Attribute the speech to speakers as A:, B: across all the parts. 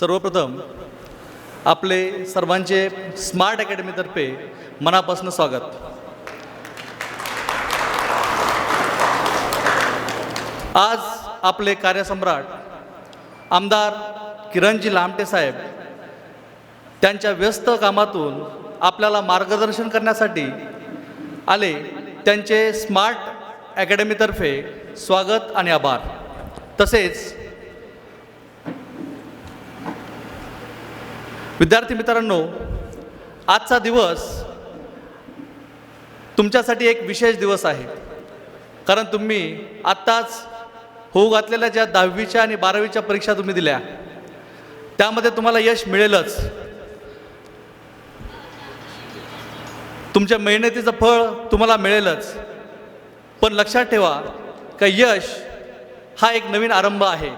A: सर्वप्रथम आपले सर्वांचे स्मार्ट अकॅडमीतर्फे मनापासून स्वागत. आज आपले कार्यसम्राट आमदार किरणजी लामटे साहेब त्यांच्या व्यस्त कामातून आपल्याला मार्गदर्शन करण्यासाठी आले. त्यांचे स्मार्ट अकॅडमीतर्फे स्वागत आणि आभार. तसेच विद्यार्थी मित्रांनो आजचा दिवस तुमच्यासाठी एक विशेष दिवस आहे. कारण तुम्ही आत्ताच होऊ घातलेल्या ज्या दहावीच्या आणि बारावीच्या परीक्षा तुम्ही दिल्या त्यामध्ये तुम्हाला यश मिळेलच. तुमच्या मेहनतीचं फळ तुम्हाला मिळेलच. पण लक्षात ठेवा का यश हा एक नवीन आरंभ आहे.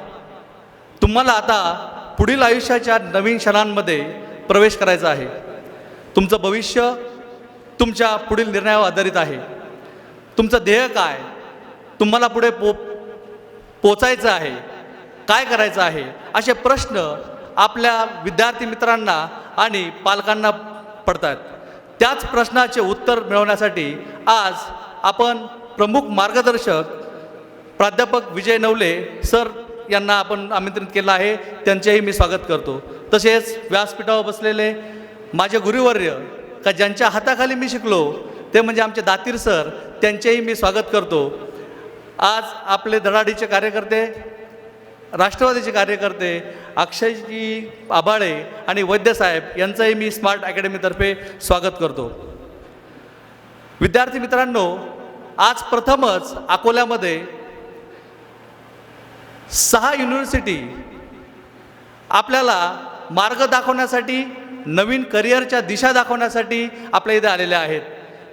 A: तुम्हाला आता पुढील आयुष्याच्या नवीन क्षणांमध्ये प्रवेश करायचा आहे. तुमचं भविष्य तुमच्या पुढील निर्णयावर आधारित आहे. तुमचं ध्येय काय? तुम्हाला पुढे पो पोचायचं आहे. काय करायचं आहे? असे प्रश्न आपल्या विद्यार्थी मित्रांना आणि पालकांना पडतात. त्याच प्रश्नाचे उत्तर मिळवण्यासाठी आज आपण प्रमुख मार्गदर्शक प्राध्यापक विजय नवले सर यांना आपण आमंत्रित केलं आहे. त्यांचेही मी स्वागत करतो. तसेच व्यासपीठावर बसलेले माझे गुरुवर्य का ज्यांच्या हाताखाली मी शिकलो ते म्हणजे आमचे दातीर सर त्यांचेही मी स्वागत करतो. आज आपले धडाडीचे कार्यकर्ते राष्ट्रवादीचे कार्यकर्ते अक्षयजी आबाळे आणि वैद्यसाहेब यांचंही मी स्मार्ट अकॅडमीतर्फे स्वागत करतो. विद्यार्थी मित्रांनो आज प्रथमच अकोल्यामध्ये सहा युनिव्हर्सिटी आपल्याला मार्ग दाखवण्यासाठी नवीन करिअरच्या दिशा दाखवण्यासाठी आपल्या इथे आलेल्या आहेत.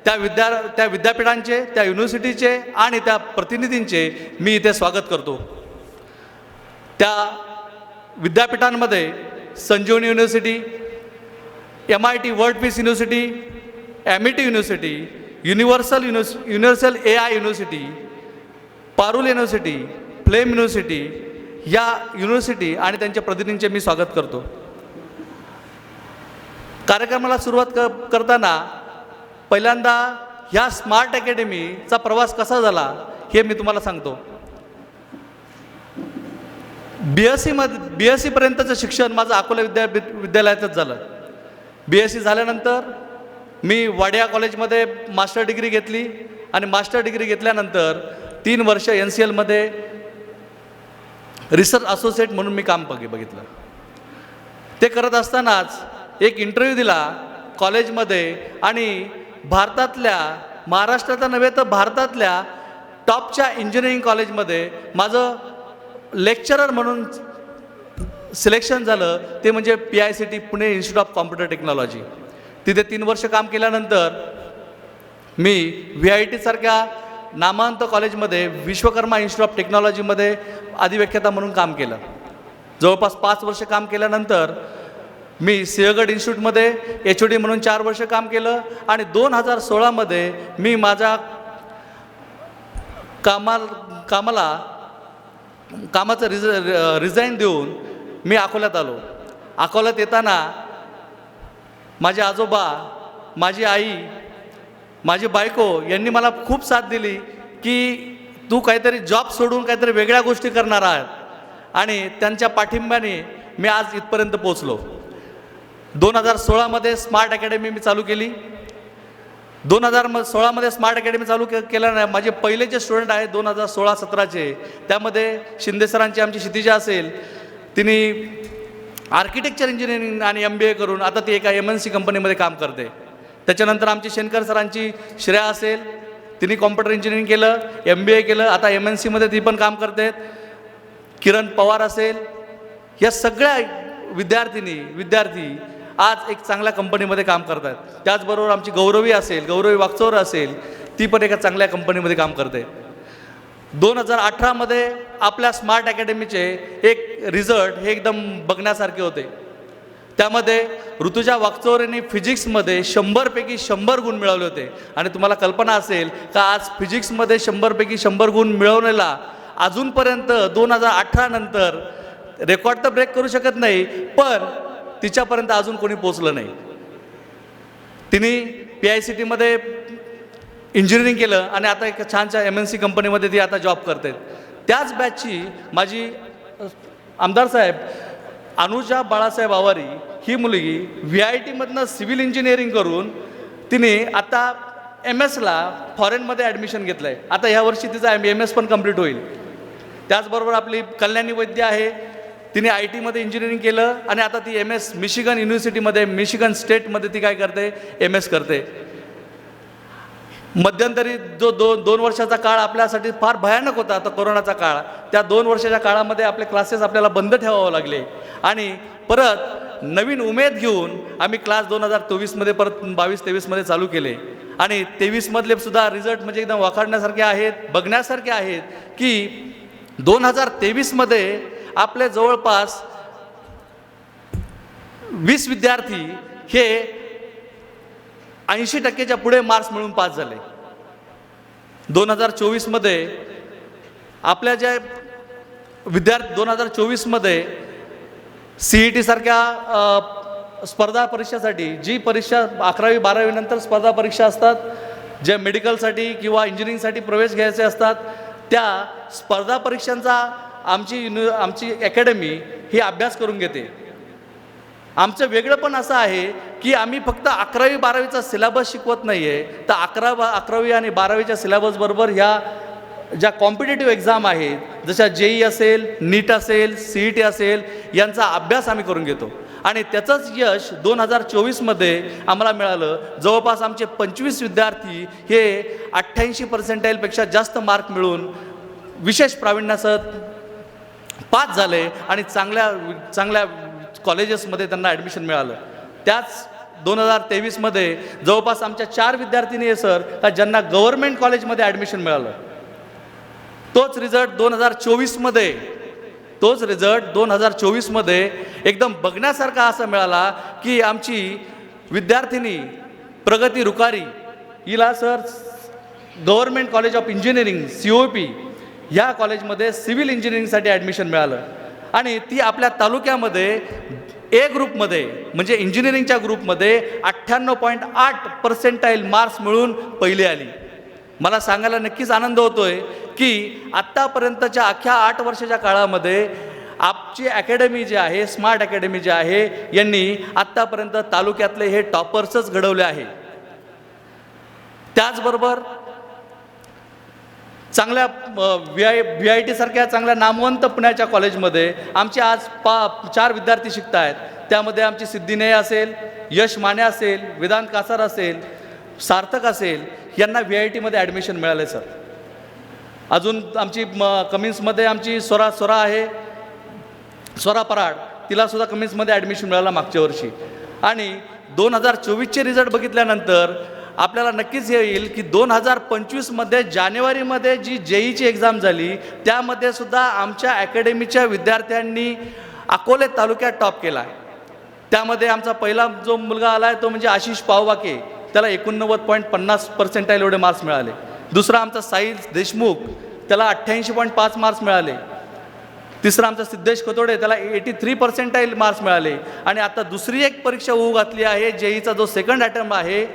A: त्या विद्या त्या विद्यापीठांचे त्या युनिव्हर्सिटीचे आणि त्या प्रतिनिधींचे मी इथे स्वागत करतो. त्या विद्यापीठांमध्ये Sanjivani university M I T world peace university M E T university universal universe universal A I university Parul university Flame university या युनिव्हर्सिटी आणि त्यांच्या प्रतिनिधींचे मी स्वागत करतो. कार्यक्रमाला सुरुवात क करताना पहिल्यांदा ह्या स्मार्ट अकॅडमीचा प्रवास कसा झाला हे मी तुम्हाला सांगतो. बी एस सीमध्ये बी एस सीपर्यंतचं शिक्षण माझं अकोला विद्या विद्यालयातच झालं. बी एस सी झाल्यानंतर मी वाडिया कॉलेजमध्ये मास्टर डिग्री घेतली आणि मास्टर डिग्री घेतल्यानंतर तीन वर्ष एन सी एलमध्ये रिसर्च असोसिएट म्हणून मी काम बघ बघितलं. ते करत असतानाच एक इंटरव्ह्यू दिला कॉलेजमध्ये आणि भारतातल्या महाराष्ट्राचा नव्हे तर भारतातल्या टॉपच्या इंजिनिअरिंग कॉलेजमध्ये माझं लेक्चरर म्हणून सिलेक्शन झालं. ते म्हणजे P I C T Pune institute of computer technology तिथे तीन वर्ष काम केल्यानंतर मी व्ही आय टीसारख्या नामांत कॉलेजमध्ये विश्वकर्मा इन्स्टिट्यूट ऑफ टेक्नॉलॉजीमध्ये अधिव्याख्याता म्हणून काम केलं. जवळपास पाच वर्ष काम केल्यानंतर मी सिंहगड इन्स्टिट्यूटमध्ये एच ओ डी म्हणून चार वर्ष काम केलं आणि दोन हजार सोळामध्ये मी माझ्या कामाल कामाला कामाचं रिज रिझाईन देऊन मी अकोल्यात आलो. अकोल्यात येताना माझे आजोबा माझी आई माझी बायको यांनी मला खूप साथ दिली की तू काहीतरी जॉब सोडून काहीतरी वेगळ्या गोष्टी करणार आहात. आणि त्यांच्या पाठिंब्याने मी आज इथपर्यंत पोचलो दोन हजार सोळामध्ये स्मार्ट अकॅडमी मी चालू केली. दोन हजार म सोळामध्ये स्मार्ट अकॅडमी चालू के केल्यानं माझे पहिले जे स्टुडंट आहेत दोन हजार सोळा सतराचे त्यामध्ये शिंदे सरांची आमची क्षितिजा असेल तिने आर्किटेक्चर इंजिनिअरिंग आणि एम बी ए करून आता ती एका एम एन सी कंपनीमध्ये काम करते. त्याच्यानंतर आमची शेनकर सरांची श्रेया असेल तिने कॉम्प्युटर इंजिनिअरिंग केलं एम बी ए केलं आता एम एन सीमध्ये ती पण काम करते. किरण पवार असेल या सगळ्या विद्यार्थिनी विद्यार्थी आज एक चांगल्या कंपनीमध्ये काम करतात. त्याचबरोबर आमची गौरवी असेल गौरवी वागचौर असेल ती पण एका चांगल्या कंपनीमध्ये काम करते. दोन हजार अठरामध्ये आपल्या स्मार्ट अकॅडमीचे एक रिझल्ट हे एकदम बघण्यासारखे होते. त्यामध्ये ऋतुजा वागचोर यांनी फिजिक्समध्ये शंभरपैकी शंभर गुण मिळवले होते. आणि तुम्हाला कल्पना असेल का आज फिजिक्समध्ये शंभरपैकी शंभर गुण मिळवलेला अजूनपर्यंत दोन हजार अठरा नंतर रेकॉर्ड तर ब्रेक करू शकत नाही पण तिच्यापर्यंत अजून कोणी पोचलं नाही. तिने पी आय सी टीमध्ये इंजिनिअरिंग केलं आणि आता एक छानशा एम एन सी कंपनीमध्ये ती आता जॉब करते. त्याच बॅचची माझी आमदार साहेब अनुजा बाळासाहेब आवारी ही मुलगी व्ही आय टीमधनं सिव्हिल इंजिनिअरिंग करून तिने आता एम एसला फॉरेनमध्ये ॲडमिशन घेतलं आहे आता ह्या वर्षी तिचा एम एम एस पण कंप्लीट होईल. त्याचबरोबर आपली कल्याणी वैद्य आहे. तिने आय टीमध्ये इंजिनिअरिंग केलं आणि आता ती एम एस मिशिगन युनिव्हर्सिटीमध्ये मिशिगन स्टेटमध्ये ती काय करते? एम एस करते. मध्यंतरी जो दोन दोन वर्षाचा काळ आपल्यासाठी फार भयानक होता आता कोरोनाचा काळ. त्या दोन वर्षाच्या काळामध्ये आपले क्लासेस आपल्याला बंद ठेवावे लागले. आणि परत नवीन उमेद घेऊन आम्ही क्लास दोन हजार चोवीसमध्ये परत बावीस तेवीसमध्ये चालू केले. आणि तेवीसमधले सुद्धा रिझल्ट म्हणजे एकदम वाखाडण्यासारखे आहेत बघण्यासारखे आहेत की दोन हजार तेवीसमध्ये आपले जवळपास वीस विद्यार्थी हे ऐंशी टक्केच्या पुढे मार्क्स मिळून पास झाले. दोन हजार चोवीसमध्ये आपल्या ज्या विद्यार्थी दोन हजार चोवीसमध्ये सी ई टीसारख्या स्पर्धा परीक्षेसाठी जी परीक्षा अकरावी बारावीनंतर स्पर्धा परीक्षा असतात ज्या मेडिकलसाठी किंवा इंजिनिअरिंगसाठी प्रवेश घ्यायचे असतात त्या स्पर्धा परीक्षांचा आमची युनि आमची अकॅडमी ही अभ्यास करून घेते. आमचं वेगळं पण असं आहे की आम्ही फक्त अकरावी बारावीचा सिलेबस शिकवत नाही आहे तर अकरा बा अकरावी आणि बारावीच्या सिलेबसबरोबर ह्या ज्या कॉम्पिटेटिव्ह एक्झाम आहेत जशा जेई असेल नीट असेल सी ई टी असेल यांचा अभ्यास आम्ही करून घेतो. आणि त्याचंच यश दोन हजार चोवीसमध्ये आम्हाला मिळालं. जवळपास आमचे पंचवीस विद्यार्थी हे अठ्ठ्याऐंशी पर्सेंटाईलपेक्षा जास्त मार्क मिळून विशेष प्रावीण्यासह पास झाले आणि चांगल्या चांगल्या कॉलेजेसमध्ये त्यांना ॲडमिशन मिळालं. त्याच दोन हजार तेवीसमध्ये जवळपास आमच्या चार विद्यार्थिनी आहे सर का ज्यांना गव्हर्मेंट कॉलेजमध्ये ॲडमिशन मिळालं. तोच रिझल्ट दोन हजार चोवीसमध्ये तोच रिझल्ट दोन हजार चोवीसमध्ये एकदम बघण्यासारखा असा मिळाला की आमची विद्यार्थिनी प्रगती रुकारी हिला sir government college of engineering C O P ह्या कॉलेजमध्ये सिव्हिल इंजिनिअरिंगसाठी ॲडमिशन मिळालं. आणि ती आपल्या तालुक्यामध्ये ए ग्रुपमध्ये म्हणजे इंजिनिअरिंगच्या ग्रुपमध्ये अठ्ठ्याण्णव पॉईंट आठ पर्सेंटाईल मार्क्स मिळून पहिली आली. मला सांगायला नक्कीच आनंद होतोय की आत्तापर्यंतच्या अख्ख्या आठ वर्षाच्या काळामध्ये आपची अकॅडमी जी आहे स्मार्ट अकॅडमी जी आहे यांनी आत्तापर्यंत तालुक्यातले हे टॉपर्सच घडवले आहे. त्याचबरोबर चांगल्या व्ही आय व्ही आय टीसारख्या चांगल्या नामवंत पुण्याच्या कॉलेजमध्ये आमचे आज पा चार विद्यार्थी शिकत आहेत त्यामध्ये आमची सिद्धिनेय असेल यश माने असेल वेदांत कासार असेल सार्थक असेल यांना व्ही आय टीमध्ये ॲडमिशन मिळालं सर अजून आमची म कमिन्समध्ये आमची स्वरा स्वरा आहे. स्वरा पराड तिलासुद्धा कमिन्समध्ये ॲडमिशन मिळालं मागच्या वर्षी. आणि दोन हजार चोवीसचे रिझल्ट बघितल्यानंतर आपल्याला नक्कीच हे येईल की दोन हजार पंचवीसमध्ये जानेवारीमध्ये जी जेईची एक्झाम झाली त्यामध्ये सुद्धा आमच्या अकॅडमीच्या विद्यार्थ्यांनी अकोले तालुक्यात टॉप केला आहे. त्यामध्ये आमचा पहिला जो मुलगा आला आहे तो म्हणजे आशिष पाववाके. त्याला एकोणनव्वद पॉईंट पन्नास पर्सेंटाईल एवढे मार्क्स मिळाले. दुसरा आमचा साहिल देशमुख त्याला अठ्ठ्याऐंशी पॉईंट पाच मार्क्स मिळाले. तिसरा आमचा सिद्धेश कोतोडे त्याला एटी थ्री पर्सेंटाईल मार्क्स मिळाले. आणि आता दुसरी एक परीक्षा होऊ घातली आहे जेईचा जो सेकंड अटेम्प्ट आहे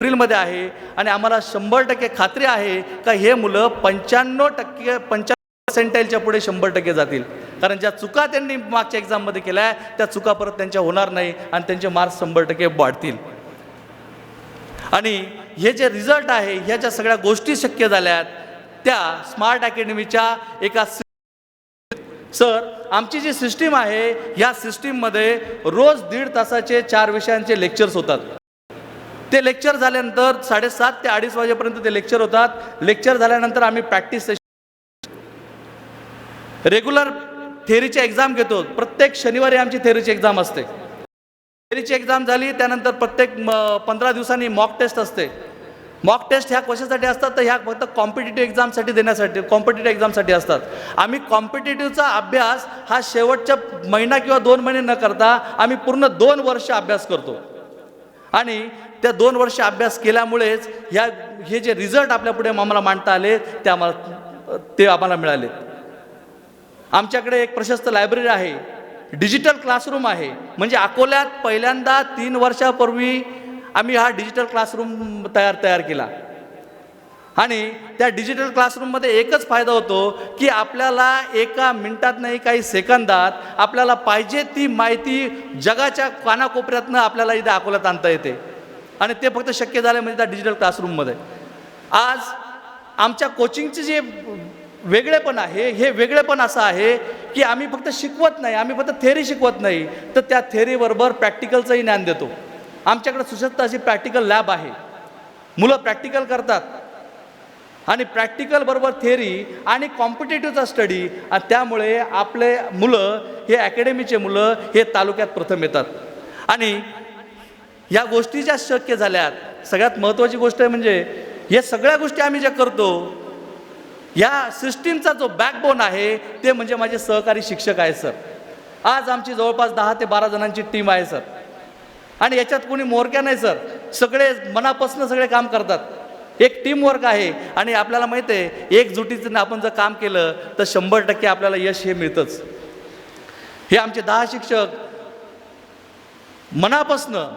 A: एप्रिलमध्ये आहे आणि आम्हाला शंभर टक्के खात्री आहे का हे मुलं पंच्याण्णव टक्के पंच्याण्णव पर्सेंटाईलच्या पुढे शंभर टक्के जातील. कारण ज्या चुका त्यांनी मागच्या एक्झाममध्ये केल्या आहे त्या चुका परत त्यांच्या होणार नाही आणि त्यांचे मार्क्स शंभर टक्के वाढतील. आणि हे जे रिझल्ट आहे ह्या ज्या सगळ्या गोष्टी शक्य झाल्यात त्या स्मार्ट अकॅडमीच्या एका सर आमची जी सिस्टीम आहे ह्या सिस्टीममध्ये रोज दीड तासाचे चार विषयांचे लेक्चर्स होतात. ते लेक्चर झाल्यानंतर साडेसात ते अडीच वाजेपर्यंत ते लेक्चर होतात. लेक्चर झाल्यानंतर आम्ही प्रॅक्टिस सेशन रेग्युलर थेरीची एक्झाम घेतो. प्रत्येक शनिवारी आमची थेरीची एक्झाम असते. थेरीची एक्झाम झाली त्यानंतर प्रत्येक पंधरा दिवसांनी मॉक टेस्ट असते. मॉक टेस्ट ह्या कशासाठी असतात? तर ह्या फक्त कॉम्पिटेटिव्ह एक्झामसाठी देण्यासाठी कॉम्पिटेटिव्ह एक्झामसाठी असतात. आम्ही कॉम्पिटेटिव्हचा अभ्यास हा शेवटच्या महिना किंवा दोन महिने न करता आम्ही पूर्ण दोन वर्ष अभ्यास करतो. आणि त्या दोन वर्ष अभ्यास केल्यामुळेच ह्या हे जे रिझल्ट आपल्यापुढे आम्हाला मांडता आले ते आम्हाला ते आम्हाला मिळाले. आमच्याकडे एक प्रशस्त लायब्ररी आहे. डिजिटल क्लासरूम आहे. म्हणजे अकोल्यात पहिल्यांदा तीन वर्षापूर्वी आम्ही हा डिजिटल क्लासरूम तयार तयार केला. आणि त्या डिजिटल क्लासरूममध्ये एकच फायदा होतो की आपल्याला एका मिनटात नाही काही सेकंदात आपल्याला पाहिजे ती माहिती जगाच्या कानाकोपऱ्यातनं आपल्याला इथे अकोल्यात आणता येते. आणि ते फक्त शक्य झालं म्हणजे त्या डिजिटल क्लासरूममध्ये आज आमच्या कोचिंगचे जे वेगळेपण आहे हे वेगळेपण असं आहे की आम्ही फक्त शिकवत नाही आम्ही फक्त थेअरी शिकवत नाही तर त्या थेअरीबरोबर प्रॅक्टिकलचंही ज्ञान देतो. आमच्याकडे सुशक्त अशी प्रॅक्टिकल लॅब आहे. मुलं प्रॅक्टिकल करतात. आणि प्रॅक्टिकल बरोबर थेअरी आणि कॉम्पिटेटिव्हचा स्टडी आणि त्यामुळे आपले मुलं हे अकॅडमीचे मुलं हे तालुक्यात प्रथम येतात. आणि या गोष्टी ज्या शक्य झाल्यात सगळ्यात महत्त्वाची गोष्ट आहे म्हणजे या सगळ्या गोष्टी आम्ही ज्या करतो या सिस्टीमचा जो बॅकबोन आहे ते म्हणजे माझे सहकारी शिक्षक आहे सर. आज आमची जवळपास दहा ते बारा जणांची टीम आहे सर. आणि याच्यात कोणी मोरक्या नाही सर. सगळे मनापासून सगळे काम करतात. एक टीमवर्क आहे. आणि आपल्याला माहिती आहे एकजुटीचं आपण जर काम केलं तर शंभर टक्के आपल्याला यश हे मिळतंच. हे आमचे दहा शिक्षक मनापासनं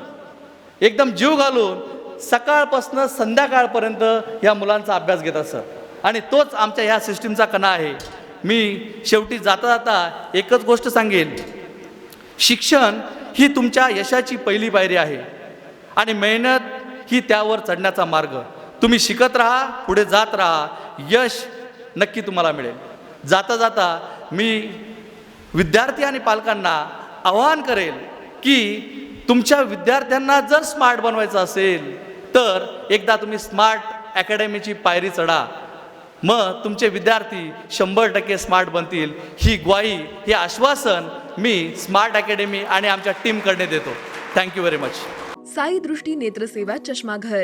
A: एकदम जीव घालून सकाळपासनं संध्याकाळपर्यंत या मुलांचा अभ्यास घेत असत आणि तोच आमच्या ह्या सिस्टीमचा कणा आहे. मी शेवटी जाता जाता एकच गोष्ट सांगेन. शिक्षण ही तुमच्या यशाची पहिली पायरी आहे. आणि मेहनत ही त्यावर चढण्याचा मार्ग. तुम्ही शिकत राहा पुढे जात राहा. यश नक्की तुम्हाला मिळेल. जाता जाता मी विद्यार्थी आणि पालकांना आवाहन करेल की तुमच्या विद्यार्थ्यांना जर स्मार्ट बनवायचं असेल तर एकदा तुम्ही स्मार्ट अकॅडमीची पायरी चढा. मग तुमचे विद्यार्थी शंभर टक्के स्मार्ट बनतील. ही ग्वाही हे आश्वासन मी स्मार्ट अकॅडमी आणि आमच्या टीमकडे देतो. थँक्यू व्हेरी मच
B: साई दृष्टी नेत्रसेवा चष्माघर.